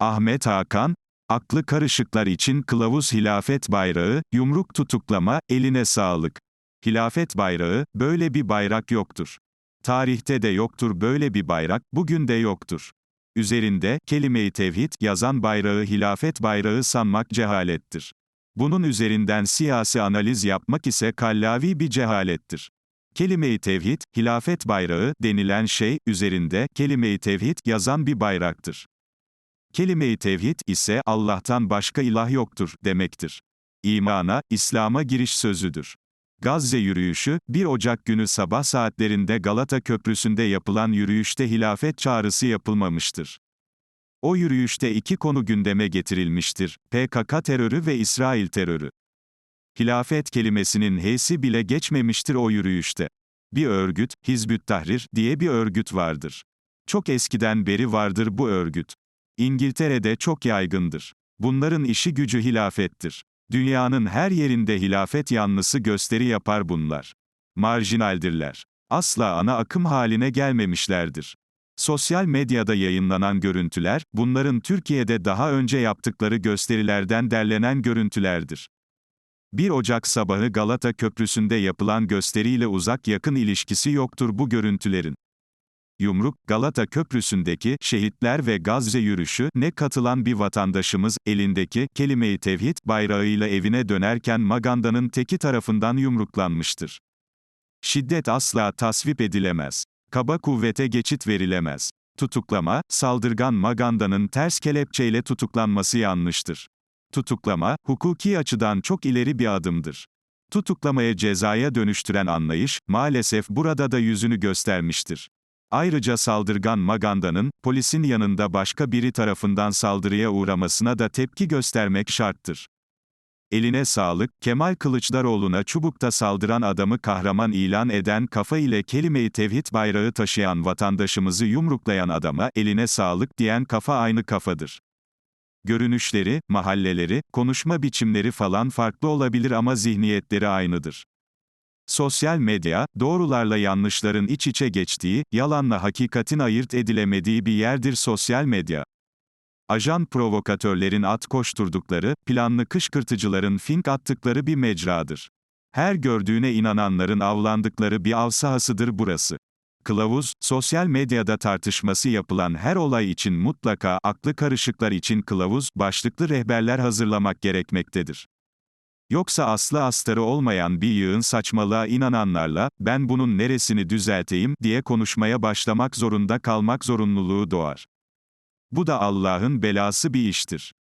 Ahmet Hakan, aklı karışıklar için kılavuz hilafet bayrağı, yumruk tutuklama, eline sağlık. Hilafet bayrağı, böyle bir bayrak yoktur. Tarihte de yoktur böyle bir bayrak, bugün de yoktur. Üzerinde, kelime-i tevhid yazan bayrağı hilafet bayrağı sanmak cehalettir. Bunun üzerinden siyasi analiz yapmak ise kallavi bir cehalettir. Kelime-i tevhid, hilafet bayrağı denilen şey, üzerinde, kelime-i tevhid yazan bir bayraktır. Kelime-i tevhid ise Allah'tan başka ilah yoktur demektir. İmana, İslam'a giriş sözüdür. Gazze yürüyüşü, 1 Ocak günü sabah saatlerinde Galata Köprüsü'nde yapılan yürüyüşte hilafet çağrısı yapılmamıştır. O yürüyüşte iki konu gündeme getirilmiştir, PKK terörü ve İsrail terörü. Hilafet kelimesinin heysi bile geçmemiştir o yürüyüşte. Bir örgüt, Hizbüt Tahrir diye bir örgüt vardır. Çok eskiden beri vardır bu örgüt. İngiltere'de çok yaygındır. Bunların işi gücü hilafettir. Dünyanın her yerinde hilafet yanlısı gösteri yapar bunlar. Marjinaldirler. Asla ana akım haline gelmemişlerdir. Sosyal medyada yayınlanan görüntüler, bunların Türkiye'de daha önce yaptıkları gösterilerden derlenen görüntülerdir. 1 Ocak sabahı Galata Köprüsü'nde yapılan gösteriyle uzak yakın ilişkisi yoktur bu görüntülerin. Yumruk, Galata Köprüsü'ndeki şehitler ve Gazze yürüyüşü ne katılan bir vatandaşımız elindeki kelime-i tevhid bayrağıyla evine dönerken magandanın teki tarafından yumruklanmıştır. Şiddet asla tasvip edilemez. Kaba kuvvete geçit verilemez. Tutuklama, saldırgan magandanın ters kelepçeyle tutuklanması yanlıştır. Tutuklama, hukuki açıdan çok ileri bir adımdır. Tutuklamaya cezaya dönüştüren anlayış, maalesef burada da yüzünü göstermiştir. Ayrıca saldırgan Maganda'nın, polisin yanında başka biri tarafından saldırıya uğramasına da tepki göstermek şarttır. Eline sağlık, Kemal Kılıçdaroğlu'na çubukta saldıran adamı kahraman ilan eden kafa ile kelime-i tevhid bayrağı taşıyan vatandaşımızı yumruklayan adama, eline sağlık diyen kafa aynı kafadır. Görünüşleri, mahalleleri, konuşma biçimleri falan farklı olabilir ama zihniyetleri aynıdır. Sosyal medya, doğrularla yanlışların iç içe geçtiği, yalanla hakikatin ayırt edilemediği bir yerdir sosyal medya. Ajan provokatörlerin at koşturdukları, planlı kışkırtıcıların fink attıkları bir mecradır. Her gördüğüne inananların avlandıkları bir av sahasıdır burası. Kılavuz, sosyal medyada tartışması yapılan her olay için mutlaka aklı karışıklar için kılavuz başlıklı rehberler hazırlamak gerekmektedir. Yoksa aslı astarı olmayan bir yığın saçmalığa inananlarla, ben bunun neresini düzelteyim, diye konuşmaya başlamak zorunda kalmak zorunluluğu doğar. Bu da Allah'ın belası bir iştir.